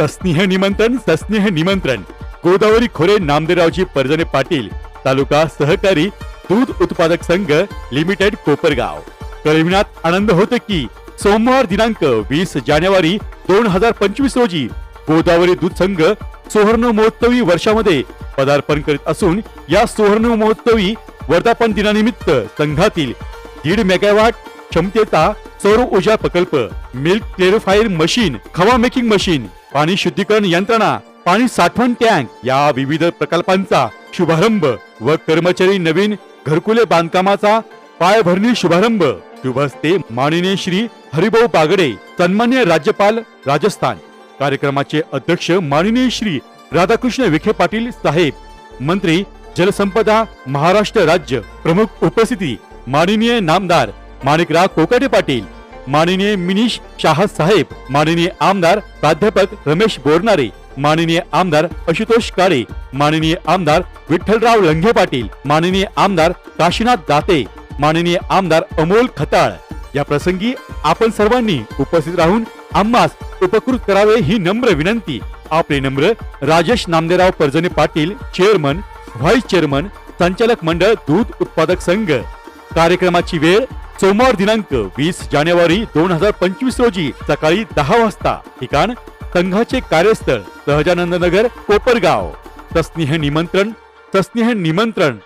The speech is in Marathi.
सस्नेह निमंत्रण सस्नेह निमंत्रण. गोदावरी खोरे नामदेवरावजी पर्जने पाटील तालुका सहकारी दूध उत्पादक संघ लिमिटेड कोपरगाव. कळविण्यात आनंद होतो की सोमवार दिनांक वीस जानेवारी दोन हजार पंचवीस रोजी गोदावरी दूध संघ सुवर्ण महोत्सवी वर्षामध्ये पदार्पण करीत असून या सुवर्ण महोत्सवी वर्धापन दिनानिमित्त संघातील दीड मेगावॅट क्षमतेचा सौर ऊर्जा प्रकल्प मिल्क क्लेरिफायर मशीन खवा मेकिंग मशीन पाणी शुद्धीकरण यंत्रणा पाणी साठवण टँक या विविध प्रकल्पांचा शुभारंभ व कर्मचारी नवीन घरकुले बांधकामाचा पायाभरणी शुभारंभ. शुभस्ते माननीय श्री हरिभाऊ बागडे सन्मान्य राज्यपाल राजस्थान. कार्यक्रमाचे अध्यक्ष माननीय श्री राधाकृष्ण विखे पाटील साहेब. मंत्री जलसंपदा महाराष्ट्र राज्य प्रमुख उपस्थिती माननीय नामदार माणिकराव कोकाटे पाटील. माननीय मिनीश शाह साहेब. माननीय आमदार प्राध्यापक रमेश बोरनारे. माननीय आमदार आशुतोष काळे. माननीय आमदार विठ्ठलराव लंघे पाटील. माननीय आमदार काशीनाथ दाते. माननीय आमदार अमोल खताळ. या प्रसंगी आपण सर्वांनी उपस्थित राहून आम्हास उपकृत करावे ही नम्र विनंती. आपले नम्र Rajesh Namdeorao Parjane Patil chairman vice chairman संचालक मंडळ दूध उत्पादक संघ. कार्यक्रमाची वेळ सोमवार दिनांक वीस जानेवारी दोन हजार पंचवीस रोजी सकाळी दहा वाजता ठिकाण संघाचे कार्यस्थळ सहजानंद नगर कोपरगाव. तस्नेह निमंत्रण तस्नेह निमंत्रण.